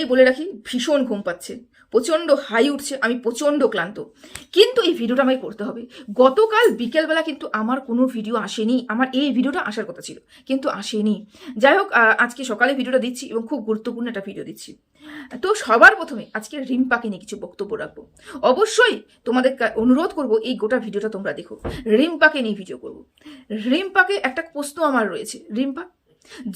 এই বলে রাখি, ভীষণ ঘুম পাচ্ছে। প্রচণ্ড হাই উঠছে, আমি প্রচণ্ড ক্লান্ত। কিন্তু এই ভিডিওটা আমাকে করতে হবে। গতকাল বিকেলবেলা কিন্তু আমার কোনো ভিডিও আসেনি। আমার এই ভিডিওটা আসার কথা ছিল, কিন্তু আসেনি। যাই হোক আজকে সকালে ভিডিওটা দিচ্ছি এবং খুব গুরুত্বপূর্ণ একটা ভিডিও দিচ্ছি। তো সবার প্রথমে আজকে রিম্পাকে নিয়ে কিছু বক্তব্য রাখব। অবশ্যই তোমাদের অনুরোধ করব এই গোটা ভিডিওটা তোমরা দেখো। রিম্পাকে নিয়ে ভিডিও করব। রিম্পাকে একটা প্রশ্ন আমার রয়েছে। রিম্পা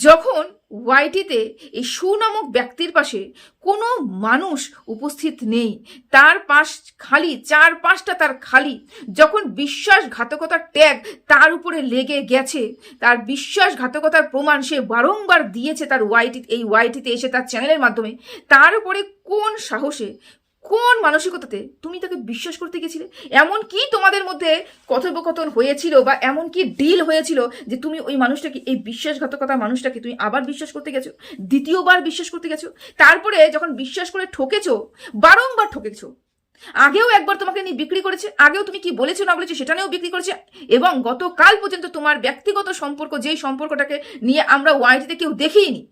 যখন ওয়াইটিতে এই সুনামক ব্যক্তির পাশে কোনো মানুষ উপস্থিত নেই, তার পাশ খালি, চার পাঁচটা তার খালি, যখন বিশ্বাসঘাতকতার ট্যাগ তার উপরে লেগে গেছে, তার বিশ্বাসঘাতকতার প্রমাণ সে বারংবার দিয়েছে তার ওয়াইটি, এই ওয়াইটিতে এসে তার চ্যানেলের মাধ্যমে, তার উপরে কোন সাহসে কোন মানসিকতাতে তুমি তাকে বিশ্বাস করতে গেছিলে? এমন কি তোমাদের মধ্যে কথোপকথন হয়েছিল বা এমন কি ডিল হয়েছিল যে তুমি ওই মানুষটাকে, এই বিশ্বাসঘাতকতা মানুষটাকে তুমি আবার বিশ্বাস করতে গেছো, দ্বিতীয়বার বিশ্বাস করতে গেছো, তারপরে যখন বিশ্বাস করে ঠকেছো, বারংবার ঠকেছো আগেও একবার তোমাকে নিয়ে বিক্রি করেছে, আগেও তুমি কি বলেছ, না বলেছ, সেটা নিয়েও বিক্রি করেছে, এবং গতকাল পর্যন্ত তোমার ব্যক্তিগত সম্পর্ক, যেই সম্পর্কটাকে নিয়ে আমরা ওয়াইটিতে কেউ দেখিনি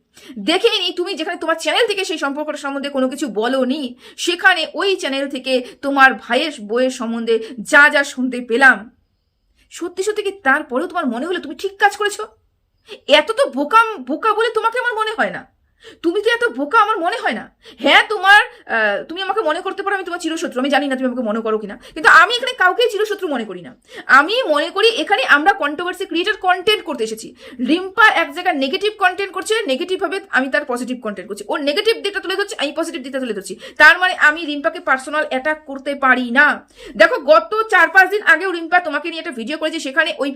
দেখেইনি তুমি যেখানে তোমার চ্যানেল থেকে সেই সম্পর্কটা সম্বন্ধে কোনো কিছু বলনি, সেখানে ওই চ্যানেল থেকে তোমার ভাইয়ের বইয়ের সম্বন্ধে যা যা শুনতে পেলাম, সত্যি সত্যি কি তারপরেও তোমার মনে হলো তুমি ঠিক কাজ করেছ? এত তো বোকা বোকা বলে তোমাকে আমার মনে হয় না। তুমি তো এত বোকা? আমার মনে হয় না। হ্যাঁ তোমার তুমি আমাকে মনে করতে পারো আমি তোমার চিরশত্রু। আমি জানি না তুমি আমাকে মনে করো কিনা। কিন্তু আমি এখানে কাউকে চিরশত্রু মনে করি না। আমি মনে করি এখানে আমরা কন্ট্রোভার্সি ক্রিয়েটার কন্টেন্ট করতে এসেছি। রিম্পা এক জায়গায় নেগেটিভ কন্টেন্ট করছে নেগেটিভ ভাবে আমি তার পজিটিভ কন্টেন্ট করছি। ওর নেগেটিভ দিকটা তুলে ধরছি আমি পজিটিভ দিকটা তুলে ধরছি। তার মানে আমি রিম্পাকে পার্সোনাল অ্যাটাক করতে পারি না। দেখো গত চার পাঁচ দিন আগেও রিম্পা তোমাকে নিয়ে একটা ভিডিও করেছে সেখানে ওই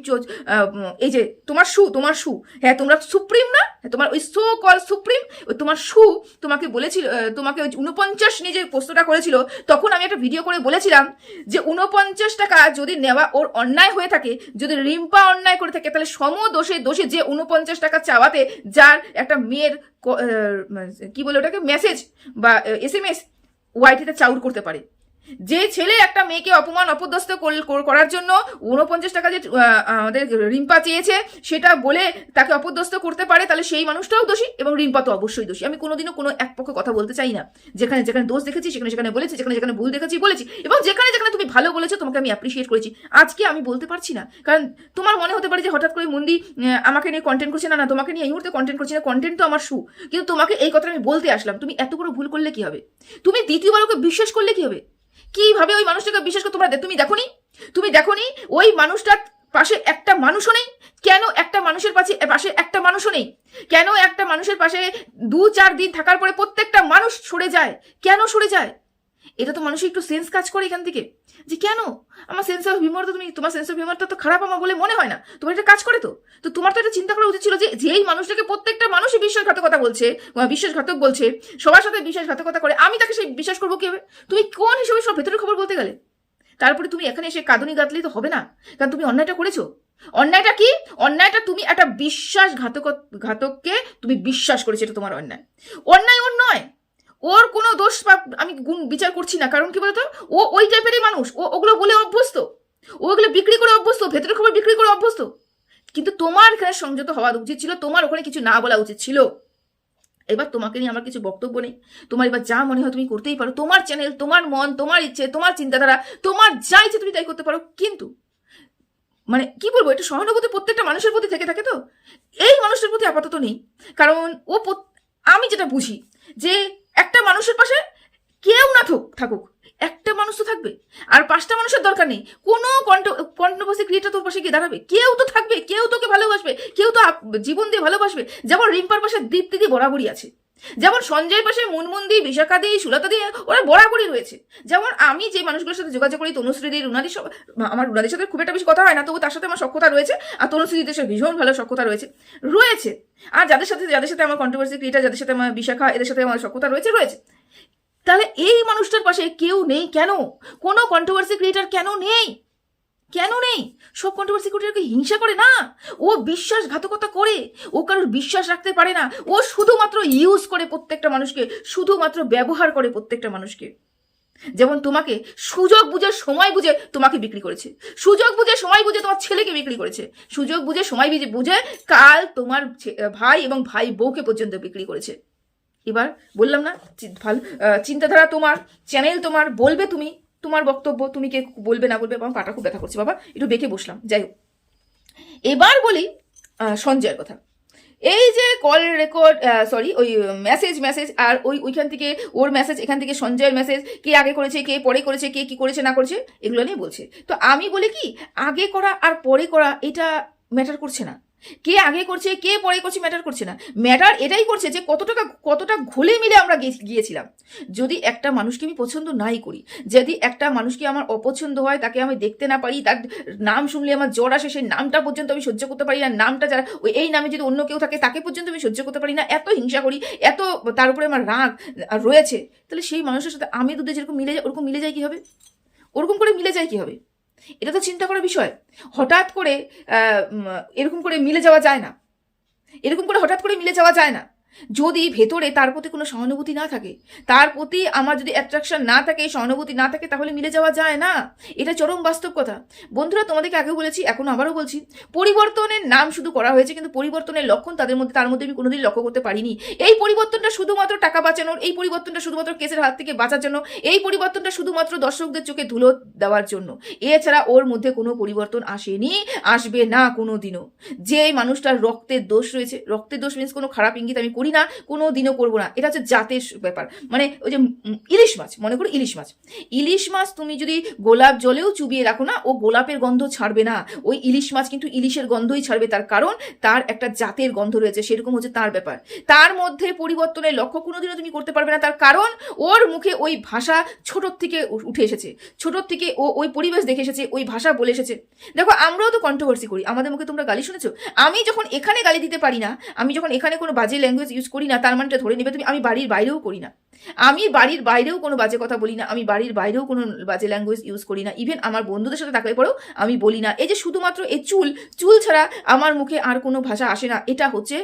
এই যে তোমার শু তোমার শু। হ্যাঁ তোমরা সুপ্রিম না? হ্যাঁ, তোমার ওই সো কল সুপ্রিম তোমার সু তোমাকে বলেছিল তোমাকে উনপঞ্চাশ নিয়ে যে প্রশ্নটা করেছিল তখন আমি একটা ভিডিও করে বলেছিলাম যে উনপঞ্চাশ টাকা যদি নেওয়া ওর অন্যায় হয়ে থাকে যদি রিম্পা অন্যায় করে থাকে তাহলে সম দোষে দোষে যে উনপঞ্চাশ টাকা চাওয়াতে যার একটা মেয়ের আহ, কি বলে ওটাকে মেসেজ বা এস এম এস ওয়াইটিতে চাউর করতে পারে। যে ছেলে একটা মেয়েকে অপমান কর- করার জন্য উনপঞ্চাশ টাকা যে আমাদের রিম্পা চেয়েছে, সেটা বলে তাকে অপদস্থ করতে পারে, তাহলে সেই মানুষটাও দোষী এবং রিম্পা তো অবশ্যই দোষী। আমি কোনোদিনও কোনো এক পক্ষে কথা বলতে চাই না। যেখানে যেখানে দোষ দেখেছি, সেখানে সেখানে বলেছি, যেখানে যেখানে ভুল দেখেছি, বলেছি এবং যেখানে যেখানে তুমি ভালো বলেছ, তোমাকে আমি অ্যাপ্রিসিয়েট করেছি। আজকে আমি বলতে পারছি না। কারণ তোমার মনে হতে পারে যে হঠাৎ করে মন্দি আমাকে নিয়ে কন্টেন্ট করছে, না না, তোমাকে নিয়ে এই মুহূর্তে কন্টেন্ট করছি না কন্টেন্ট তো আমার শু কিন্তু তোমাকে এই কথাটা আমি বলতে আসলাম। তুমি এত বড় ভুল করলে কি হবে? তুমি দ্বিতীয়বার ওকে বিশ্বাস করলে কি হবে? কীভাবে ওই মানুষটাকে বিশ্বাস করে তোমরা তুমি দেখোনি? তুমি দেখোনি? ওই মানুষটার পাশে একটা মানুষও নেই? কেন একটা মানুষের পাশে পাশে একটা মানুষও নেই? কেন একটা মানুষের পাশে দু চার দিন থাকার পরে প্রত্যেকটা মানুষ সরে যায়? কেন সরে যায়? এটা তো মানুষের একটু সেন্স কাজ করে এখান থেকে। যে কেন? আমার সেন্স অফ হিউমার তো তুমি, তোমার সেন্স অফ হিউমারটা তো খারাপ আমার বলে মনে হয় না। তোমার এটা কাজ করে তো। তো তোমার তো এটা চিন্তা করা উচিত ছিল যে যেই মানুষটাকে প্রত্যেকটা মানুষই বিশ্বাসঘাতকতা বলছে বিশ্বাসঘাতক বলছে, সবার সাথে বিশ্বাসঘাতকতা করে, আমি তাকে সেই বিশ্বাস করব কীভাবে? তুমি কোন হিসেবে সব ভেতরের খবর বলতে গেলে? তারপরে তুমি এখানে এসে কাঁদুনি গাঁতলেই তো হবে না। কারণ তুমি অন্যায়টা করেছ। অন্যায়টা কি? অন্যায়টা তুমি একটা বিশ্বাসঘাতক, ঘাতককে তুমি বিশ্বাস করেছ এটা তোমার অন্যায়। অন্যায় নয়। ওর কোনো দোষ আমি গুণ বিচার করছি না। কারণ কি বলতো? ও ওই টাইপেরই মানুষ। ও ওগুলো বলে অভ্যস্ত। ও ওগুলো বিক্রি করে অভ্যস্ত। ভেতরের খবর বিক্রি করে অভ্যস্ত। কিন্তু তোমার এখানে সংযত হওয়া উচিত ছিল, তোমার ওখানে কিছু না বলা উচিত ছিল। এবার তোমাকে নিয়ে আমার কিছু বক্তব্য নেই। তোমার এবার যা মনে হয় তুমি করতেই পারো। তোমার চ্যানেল তোমার মন, তোমার ইচ্ছে, তোমার চিন্তাধারা, তোমার যা ইচ্ছে তুমি তাই করতে পারো। কিন্তু মানে কি বলব, এটা সহানুভূতি প্রত্যেকটা মানুষের প্রতি থেকে থাকে তো? এই মানুষের প্রতি আপাতত নেই। কারণ ও আমি যেটা বুঝি যে একটা মানুষের পাশে কেউ না থাকুক থাকুক। একটা মানুষ তো থাকবে। আর পাঁচটা মানুষের দরকার নেই। কোনো কন্ট্রোভার্সি ক্রিয়েটার তোর পাশে গিয়ে দাঁড়াবে। কেউ তো থাকবে, কেউ তোকে ভালোবাসবে, কেউ তো জীবন দিয়ে ভালোবাসবে। যেমন রিম্পার পাশে দীপ্তি দিয়ে বরাবরই আছে। যেমন সঞ্জয়ের পাশে মুনমুন দি, বিশাখা দি, সুলতা দি, ওরা বরাবরই রয়েছে। যেমন আমি যে মানুষগুলোর সাথে যোগাযোগ করি, তনুশ্রী দি, রুনাদি সব আমার রুনাদির সাথে খুব একটা বেশি কথা হয় না, তবু তার সাথে আমার সক্ষতা রয়েছে, আর তনুশ্রীদের সাথে ভীষণ ভালো সক্ষতা রয়েছে। রয়েছে। আর যাদের সাথে যাদের সাথে আমার কন্ট্রোভার্সি ক্রিয়েটার, যাদের সাথে আমার বিশাখা, এদের সাথে আমার সক্ষতা রয়েছে রয়েছে। তাহলে এই মানুষটার পাশে কেউ নেই কেন? কোনো কন্ট্রোভার্সি ক্রিয়েটার কেন নেই? কেন নেই? সব কন্ট্রোভার্সি ক্রিয়েটারকে হিংসা করে না? ও বিশ্বাসঘাতকতা করে। ও কারোর বিশ্বাস রাখতে পারে না। ও শুধুমাত্র ইউজ করে প্রত্যেকটা মানুষকে, শুধুমাত্র ব্যবহার করে প্রত্যেকটা মানুষকে। যেমন তোমাকে সুযোগ বুঝে সময় বুঝে তোমাকে বিক্রি করেছে। সুযোগ বুঝে সময় বুঝে তোমার ছেলেকে বিক্রি করেছে। সুযোগ বুঝে সময় বুঝে বুঝে কাল তোমার ভাই এবং ভাই বউকে পর্যন্ত বিক্রি করেছে। এবার বললাম না ভালো চিন্তাধারা তোমার চ্যানেল তোমার, বলবে তুমি। তোমার বক্তব্য তুমি কে বলবে না বলবে, আমার পাটা খুব ব্যথা করছে, বাবা। একটু বেঁকে বসলাম, যাই হোক। এবার বলি সঞ্জয়ের কথা। এই যে কল রেকর্ড সরি ওই মেসেজ মেসেজ আর ওই, ওইখান থেকে ওর মেসেজ এখান থেকে সঞ্জয়ের মেসেজ কে আগে করেছে, কে পরে করেছে, কে কি করেছে, না করেছে, এগুলো নিয়ে বলছে। তো আমি বলি কি, আগে করা আর পরে করা, এটা ম্যাটার করছে না। কে আগে করছে, কে পরে করছে ম্যাটার করছে না। ম্যাটার এটাই করছে যে কতটা কতটা ঘুলে মিলে আমরা গিয়েছিলাম। যদি একটা মানুষকে আমি পছন্দ নাই করি, যদি একটা মানুষকে আমার অপছন্দ হয়, তাকে আমি দেখতে না পারি, তার নাম শুনলে আমার জ্বর আসে, সেই নামটা পর্যন্ত আমি সহ্য করতে পারি না, নামটা যারা, ওই, এই নামে যদি অন্য কেউ থাকে, তাকে পর্যন্ত আমি সহ্য করতে পারি না, এত হিংসা করি, এত তার উপরে আমার রাগ রয়েছে, তাহলে সেই মানুষের সাথে আমি দুধে যেরকম মিলে যায়, ওরকম মিলে যায় কি হবে ওরকম করে মিলে যায় কি হবে এটা তো চিন্তা করার বিষয়। হঠাৎ করে এরকম করে মিলে যাওয়া যায় না। এরকম করে হঠাৎ করে মিলে যাওয়া যায় না। যদি ভেতরে তার প্রতি কোনো সহানুভূতি না থাকে, তার প্রতি আমার যদি অ্যাট্রাকশন না থাকে, সহানুভূতি না থাকে, তাহলে মিলে যাওয়া যায় না। এটা চরম বাস্তব কথা। বন্ধুরা, তোমাদেরকে আগেও বলেছি, এখন আবারও বলছি, পরিবর্তনের নাম শুধু করা হয়েছে, কিন্তু পরিবর্তনের লক্ষণ তাদের মধ্যে, তার মধ্যে আমি কোনোদিন লক্ষ্য করতে পারিনি। এই পরিবর্তনটা শুধুমাত্র টাকা বাঁচানোর, এই পরিবর্তনটা শুধুমাত্র কেসের হাত থেকে বাঁচার জন্য, এই পরিবর্তনটা শুধুমাত্র দর্শকদের চোখে ধুলো দেওয়ার জন্য। এছাড়া ওর মধ্যে কোনো পরিবর্তন আসেনি, আসবে না কোনো দিনও যে মানুষটার রক্তের দোষ রয়েছে, রক্তের দোষ মিন্স কোনো খারাপ ইঙ্গিত আমি করি না কোনো দিনও করব না। এটা হচ্ছে জাতের ব্যাপার। মানে ওই যে ইলিশ মাছ, মনে করো ইলিশ মাছ। ইলিশ মাছ তুমি যদি গোলাপ জলেও চুবিয়ে রাখো না, ও গোলাপের গন্ধ ছাড়বে না। ওই ইলিশ মাছ কিন্তু ইলিশের গন্ধই ছাড়বে, তার কারণ তার একটা জাতের গন্ধ রয়েছে, সেরকম হচ্ছে তার ব্যাপার। তার মধ্যে পরিবর্তনের লক্ষ্য কোনোদিনও তুমি করতে পারবে না, তার কারণ ওর মুখে ওই ভাষা ছোটোর থেকে উঠে এসেছে। ছোটোর থেকে ও ওই পরিবেশ দেখে এসেছে, ওই ভাষা বলে এসেছে। দেখো, আমরাও তো কন্ট্রোভার্সি করি। আমাদের মুখে তোমরা গালি শুনেছো? আমি যখন এখানে গালি দিতে পারি না, আমি যখন এখানে কোনো বাজে ল্যাঙ্গুয়েজ ইউজ করি না, তার মানেটা ধরে নেবে তুমি, আমি বাড়ির বাইরেও করি না। আমি বাড়ির বাইরেও কোনো বাজে কথা বলি না, আমি বাড়ির বাইরেও কোনো বাজে ল্যাঙ্গুয়েজ ইউজ করি না। ইভেন আমার বন্ধুদের সাথে থাকলে পরেও আমি বলি না। এই যে শুধুমাত্র এ চুল চুল ছাড়া আমার মুখে আর কোনো ভাষা আসে না। এটা হচ্ছে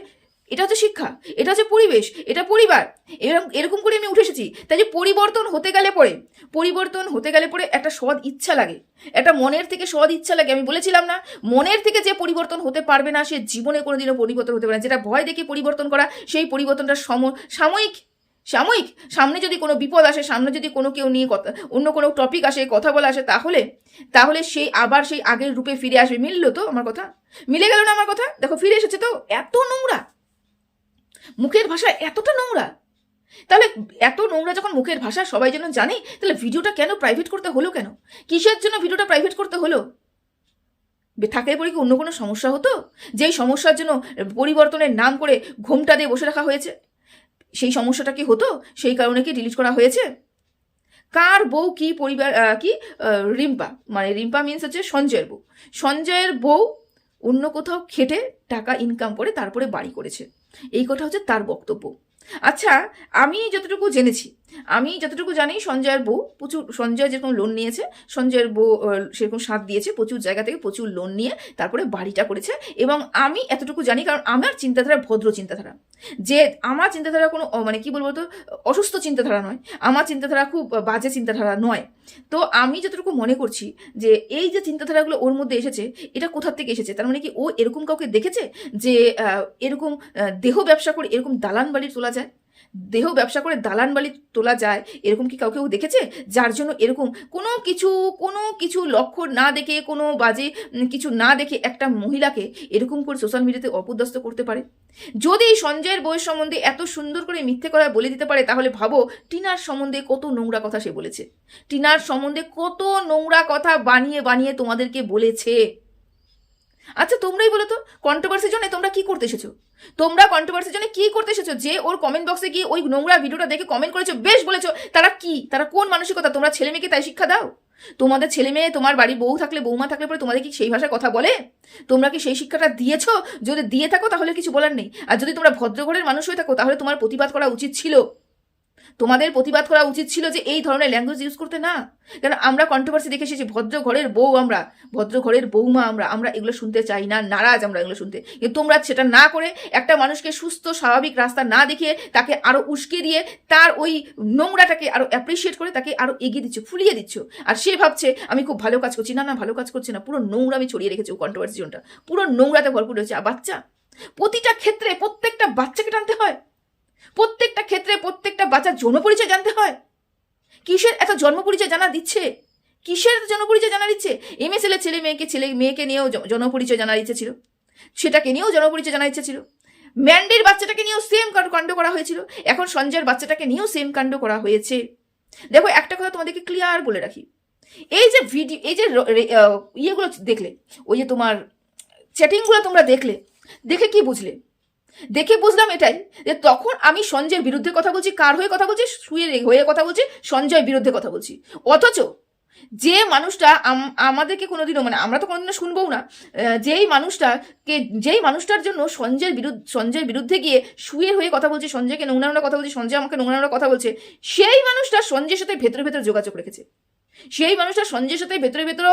এটা হচ্ছে শিক্ষা, এটা হচ্ছে পরিবেশ, এটা পরিবার। এরকম এরকম করে আমি উঠে এসেছি। তাই যে পরিবর্তন হতে গেলে পরে, পরিবর্তন হতে গেলে পরে একটা সৎ ইচ্ছা লাগে। একটা মনের থেকে সৎ ইচ্ছা লাগে, আমি বলেছিলাম না, মনের থেকে যে পরিবর্তন হতে পারবে না, সে জীবনে কোনোদিনও পরিবর্তন হতে পারে না। যেটা ভয় দেখে পরিবর্তন করা, সেই পরিবর্তনটা সম, সাময়িক সাময়িক। সামনে যদি কোনো বিপদ আসে, সামনে যদি কোনো কেউ নিয়ে কথা, অন্য কোনো টপিক আসে, কথা বলা আসে, তাহলে তাহলে সেই আবার সেই আগের রূপে ফিরে আসবে। মিললো তো আমার কথা? মিলে গেল না আমার কথা? দেখো, ফিরে এসেছে তো, এত নোংরা। মুখের ভাষা এতটা নোংরা। তাহলে এত নোংরা যখন মুখের ভাষা সবাই যেন জানে, তাহলে ভিডিওটা কেন প্রাইভেট করতে হলো কেন? কিসের জন্য ভিডিওটা প্রাইভেট করতে হলো? থাকলে পরে কি অন্য কোনো সমস্যা হতো? যেই সমস্যার জন্য পরিবর্তনের নাম করে ঘোমটা দিয়ে বসে রাখা হয়েছে। সেই সমস্যাটা কি হতো? সেই কারণে কি ডিলিট করা হয়েছে? কার বউ কি পরিবার কি রিম্পা? মানে রিম্পা মিন্স হচ্ছে সঞ্জয়ের বউ। সঞ্জয়ের বউ অন্য কোথাও খেটে টাকা ইনকাম করে তারপরে বাড়ি করেছে। এই কথা হচ্ছে তার বক্তব্য। আচ্ছা আমি যতটুকু জেনেছি আমি যতটুকু জানি সঞ্জয়ের বউ প্রচুর, সঞ্জয় যেরকম লোন নিয়েছে, সঞ্জয়ের বউ সেরকম সাথ দিয়েছে, প্রচুর জায়গা থেকে প্রচুর লোন নিয়ে তারপরে বাড়িটা করেছে এবং আমি এতটুকু জানি কারণ আমার চিন্তাধারা ভদ্র চিন্তাধারা। যে আমার চিন্তাধারা কোনো মানে কি বলব তো, অসুস্থ চিন্তাধারা নয়, আমার চিন্তাধারা খুব বাজে চিন্তাধারা নয়। তো আমি যতটুকু মনে করছি যে এই যে চিন্তাধারাগুলো ওর মধ্যে এসেছে, এটা কোথার থেকে এসেছে? তার মানে কি ও এরকম কাউকে দেখেছে যে এরকম দেহ ব্যবসা করে এরকম দালান বাড়ি তোলা যায়? দেহ ব্যবসা করে দালান বালি তোলা যায়, এরকম কি কাউকে দেখেছে? যার জন্য এরকম কোনো কিছু কোনো কিছু লক্ষ্য না দেখে, কোনো বাজে কিছু না দেখে একটা মহিলাকে এরকম করে সোশ্যাল মিডিয়াতে অপদস্থ করতে পারে? যদি সঞ্জয়ের বইয়ের সম্বন্ধে এত সুন্দর করে মিথ্যে কথা বলে দিতে পারে, তাহলে ভাবো টিনার সম্বন্ধে কত নোংরা কথা সে বলেছে। টিনার সম্বন্ধে কত নোংরা কথা বানিয়ে বানিয়ে তোমাদেরকে বলেছে। আচ্ছা তোমরাই বলো তো কন্ট্রোভার্সির জন্য তোমরা কি করতে এসেছ? তোমরা কন্ট্রোভার্সির জন্য কি করতে এসেছ? যে ওর কমেন্ট বক্সে গিয়ে ওই নোংরা ভিডিওটা দেখে কমেন্ট করেছ, বেশ বলেছ, তারা কি? তারা কোন মানসিকতা? তোমরা ছেলে মেয়েকে তাই শিক্ষা দাও? তোমাদের ছেলে মেয়ে, তোমার বাড়ির বউ থাকলে, বৌমা থাকলে পরে তোমাদের কি সেই ভাষায় কথা বলে? তোমরা কি সেই শিক্ষাটা দিয়েছ? যদি দিয়ে থাকো, তাহলে কিছু বলার নেই। আর যদি তোমরা ভদ্রঘরের মানুষ হয়ে থাকো, তাহলে তোমার প্রতিবাদ করা উচিত ছিল। তোমাদের প্রতিবাদ করা উচিত ছিল যে এই ধরনের ল্যাঙ্গুয়েজ ইউজ করতে না। কেন আমরা কন্ট্রোভার্সি দেখে এসেছি, ভদ্র ঘরের বউ আমরা, ভদ্র ঘরের বৌমা আমরা আমরা এগুলো শুনতে চাই না, নারাজ আমরা এগুলো শুনতে। কিন্তু তোমরা সেটা না করে একটা মানুষকে সুস্থ, স্বাভাবিক রাস্তা না দেখিয়ে তাকে আরও উস্কে দিয়ে তার ওই নোংরাটাকে আরও অ্যাপ্রিসিয়েট করে তাকে আরও এগিয়ে দিচ্ছ, ফুলিয়ে দিচ্ছ। আর সে ভাবছে, আমি খুব ভালো কাজ করছি। না না, ভালো কাজ করছি না। পুরো নোংরা আমি ছড়িয়ে রেখেছি ও কন্ট্রোভার্সি জোনটা পুরো নোংরাতে ভরপুর হয়েছে আর বাচ্চা, প্রতিটা ক্ষেত্রে প্রত্যেকটা বাচ্চাকে টানতে হয়। প্রত্যেকটা ক্ষেত্রে প্রত্যেকটা বাচ্চার যৌন পরিচয় জানতে হয়। কিসের এত জন্ম পরিচয় জানা দিচ্ছে? কিসের এত জন্ম পরিচয় জানা দিচ্ছে? এম এস এর ছেলে মেয়েকে ছেলে মেয়েকে নিয়েও জ- জন্ম জানার ইচ্ছে ছিল। সেটাকে নিয়েও জনপরিচয় জানার ইচ্ছে ছিল। ম্যান্ডির বাচ্চাটাকে নিয়েও সেম কাণ্ড করা হয়েছিল। এখন সঞ্জয়ের বাচ্চাটাকে নিয়েও সেম কাণ্ড করা হয়েছে। দেখো, একটা কথা তোমাদেরকে ক্লিয়ার বলে রাখি। এই যে ভিডিও এই যে ইয়েগুলো দেখলে, ওই যে তোমার চ্যাটিংগুলো তোমরা দেখলে, দেখে কি বুঝলে? দেখে বুঝলাম এটাই, যে তখন আমি সঞ্জয়ের বিরুদ্ধে কথা বলছি, কার হয়ে কথা বলছি, সুয়ের হয়ে কথা বলছি, সঞ্জয়ের বিরুদ্ধে কথা বলছি। অথচ যে মানুষটা আম- আমাদেরকে কোনোদিনও মানে আমরা তো কোনোদিনও শুনবও না যেই মানুষটাকে, যেই মানুষটার জন্য সঞ্জয়ের বিরুদ্ধে সঞ্জয়ের বিরুদ্ধে গিয়ে শুয়ে হয়ে কথা বলছে, সঞ্জয়কে নোংরা নোংরা কথা বলছি, সঞ্জয় আমাকে নোংরা নোংরা কথা বলছে, সেই মানুষটা সঞ্জয়ের সাথে ভেতরে ভেতরে যোগাযোগ রেখেছে। সেই মানুষটা সঞ্জয়ের সাথে ভেতরে ভেতরে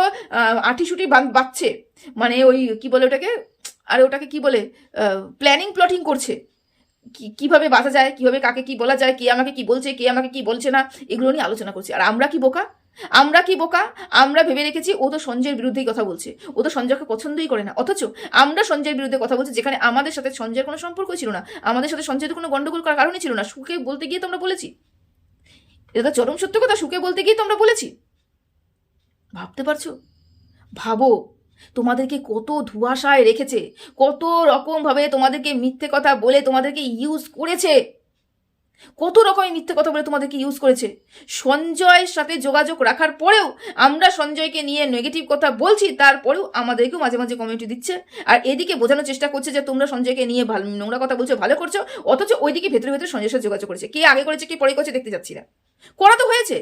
আঠিসুটি বাঁধছে। মানে ওই, কি বলে ওটাকে? আরে ওটাকে কি বলে? প্ল্যানিং প্লটিং করছে। কি, কীভাবে বাঁচা যায়, কীভাবে কাকে কি বলা যায়, কে আমাকে কি বলছে, কে আমাকে কি বলছে না, এগুলো নিয়ে আলোচনা করছে। আর আমরা কি বোকা? আমরা কি বোকা? আমরা ভেবে রেখেছি ও তো সঞ্জয়ের বিরুদ্ধেই কথা বলছে। ও তো সঞ্জয়কে পছন্দই করে না। অথচ আমরা সঞ্জয়ের বিরুদ্ধে কথা বলছি, যেখানে আমাদের সাথে সঞ্জয়ের কোনো সম্পর্ক ছিল না। আমাদের সাথে সঞ্জয়ের কোনো গন্ডগোল করার কারণই ছিল না। সুখে বলতে গিয়ে তো আমরা বলেছি। এটা তো চরম সত্য কথা। সুখে বলতে গিয়ে তো আমরা বলেছি। ভাবতে পারছ? ভাবো। তোমাদেরকে কত ধুয়াশায় রেখেছে, কত রকমভাবে তোমাদেরকে মিথ্যে কথা বলে তোমাদেরকে ইউজ করেছে। কত রকমের মিথ্যে কথা বলে তোমাদেরকে ইউজ করেছে। সঞ্জয়ের সাথে যোগাযোগ রাখার পরেও আমরা সঞ্জয়কে নিয়ে নেগেটিভ কথা বলছি, তারপরেও আমাদেরকেও মাঝে মাঝে কমেন্ট দিচ্ছে। আর এদিকে বোঝানোর চেষ্টা করছে যে, তোমরা সঞ্জয়কে নিয়ে ভালো, নোংরা কথা বলছো, ভালো করছ, অথচ ওইদিকে ভেতরে ভেতরে সঞ্জয়ের সাথে যোগাযোগ করেছে। কে আগে করেছে, কে পরে করেছে, দেখতে যাচ্ছি না। করা তো হয়েছে।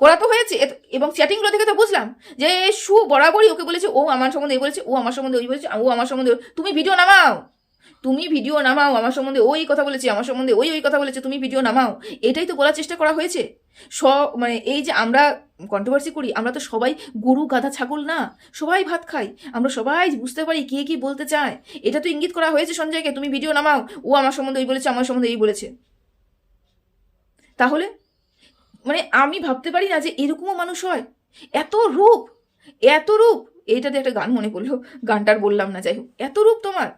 করা তো হয়েছে। এবং চ্যাটিংগুলো দেখে তো বুঝলাম যে সু বরাবরই ওকে বলেছে, ও আমার সম্বন্ধে এই বলেছে, ও আমার সম্বন্ধে ওই বলেছে, ও আমার সম্বন্ধে তুমি ভিডিও নামাও। তুমি ভিডিও নামাও। আমার সম্বন্ধে ওই কথা বলেছে, আমার সম্বন্ধে ওই ওই কথা বলেছে, তুমি ভিডিও নামাও। এটাই তো বলার চেষ্টা করা হয়েছে। স মানে এই যে আমরা কন্ট্রোভার্সি করি, আমরা তো সবাই গরু, গাধা, ছাগল না। সবাই ভাত খাই। আমরা সবাই বুঝতে পারি কে কি বলতে চায়। এটা তো ইঙ্গিত করা হয়েছে সঞ্জয়কে, তুমি ভিডিও নামাও। ও আমার সম্বন্ধে ওই বলেছে, আমার সম্বন্ধে এই বলেছে। তাহলে মানে আমি ভাবতে পারি না যে এরকমও মানুষ হয়। এত রূপ এত রূপ। এইটাতে একটা গান মনে পড়ল, গানটার বললাম না, যাই হোক। এত রূপ তোমার।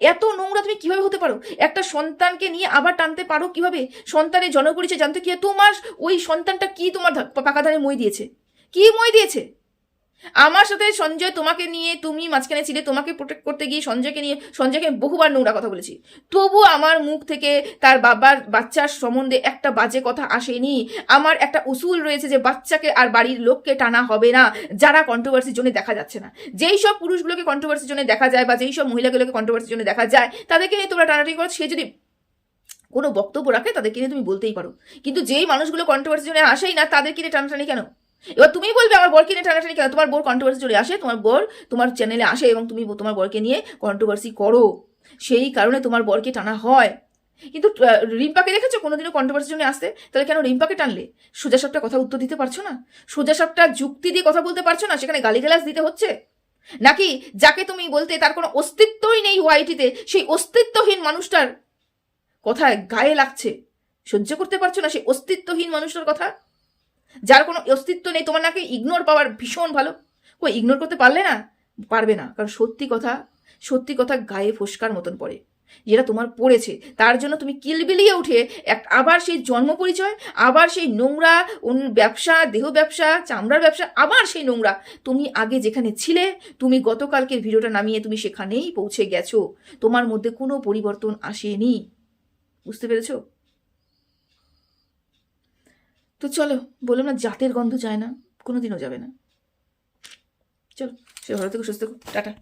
এত নোংরা তুমি কীভাবে হতে পারো? একটা সন্তানকে নিয়ে আবার টানতে পারো কীভাবে? সন্তানের জনপরিচয় জানতে কি তোমার ওই সন্তানটা কি তোমার পাকা ধারে মই দিয়েছে? কি মই দিয়েছে? আমার সাথে সঞ্জয় তোমাকে নিয়ে, তুমি মাঝখানে ছিলে, তোমাকে প্রোটেক্ট করতে গিয়ে সঞ্জয়কে নিয়ে, সঞ্জয়কে বহুবার নোংরা কথা বলেছি। তবু আমার মুখ থেকে তার বাবার, বাচ্চার সম্বন্ধে একটা বাজে কথা আসেনি। আমার একটা উসুল রয়েছে যে বাচ্চাকে আর বাড়ির লোককে টানা হবে না, যারা কন্ট্রোভার্সির জন্য দেখা যাচ্ছে না। যেই সব পুরুষগুলোকে কন্ট্রোভার্সির জন্য দেখা যায় বা যেই সব মহিলাগুলোকে কন্ট্রোভার্সির জন্য দেখা যায়, তাদেরকে নিয়ে তোমরা টানাটানি করো, সে যদি কোনো বক্তব্য রাখে, তাদেরকে নিয়ে তুমি বলতেই পারো। কিন্তু যেই মানুষগুলো কন্ট্রোভার্সির জন্য আসেই না, তাদেরকে নিয়ে টানাটানি কেন? এবার তুমি বলবে, আমার বরকে নিয়ে টানাটানি কেন? তোমার বোর কন্ট্রোভার্সি চলে আসে, তোমার বর তোমার চ্যানেলে আসে এবং তুমি তোমার বরকে নিয়ে কন্ট্রোভার্সি করো। সেই কারণে তোমার বরকে টানা হয়। কিন্তু রিম্পাকে দেখেছ? কোনোদিনও কন্ট্রোভার্সির জন্য আসতে? তাহলে কেন রিম্পাকে টানলে? সোজা সাপটা কথা উত্তর দিতে পারছ না? সোজা সাপটা যুক্তি দিয়ে কথা বলতে পারছ না? সেখানে গালিগালাজ দিতে হচ্ছে? নাকি যাকে তুমি বলতে তার কোনো অস্তিত্বই নেই ওয়াইটিতে সেই অস্তিত্বহীন মানুষটার কথায় গায়ে লাগছে। সহ্য করতে পারছ না সেই অস্তিত্বহীন মানুষটার কথা? যার কোনো অস্তিত্ব নেই, তোমার নাকি ইগনোর পাওয়ার ভীষণ ভালো। ও ইগনোর করতে পারলে না? পারবে না, কারণ সত্যি কথা সত্যি কথা গায়ে ফোসকার মতন পড়ে। যেটা তোমার পড়েছে, তার জন্য তুমি কিলবিলিয়ে উঠে এক, আবার সেই জন্ম পরিচয়, আবার সেই নোংরা অন্য ব্যবসা, দেহ ব্যবসা, চামড়ার ব্যবসা, আবার সেই নোংরা। তুমি আগে যেখানে ছিলে, তুমি গতকালকের ভিডিওটা নামিয়ে তুমি সেখানেই পৌঁছে গেছো। তোমার মধ্যে কোনো পরিবর্তন আসেনি। বুঝতে পেরেছ? তো চলো, বললাম না জাতের গন্ধ যায় না কোনো দিনও যাবে না। চলো, সে ভালো থেকো, সুস্থ টাটা।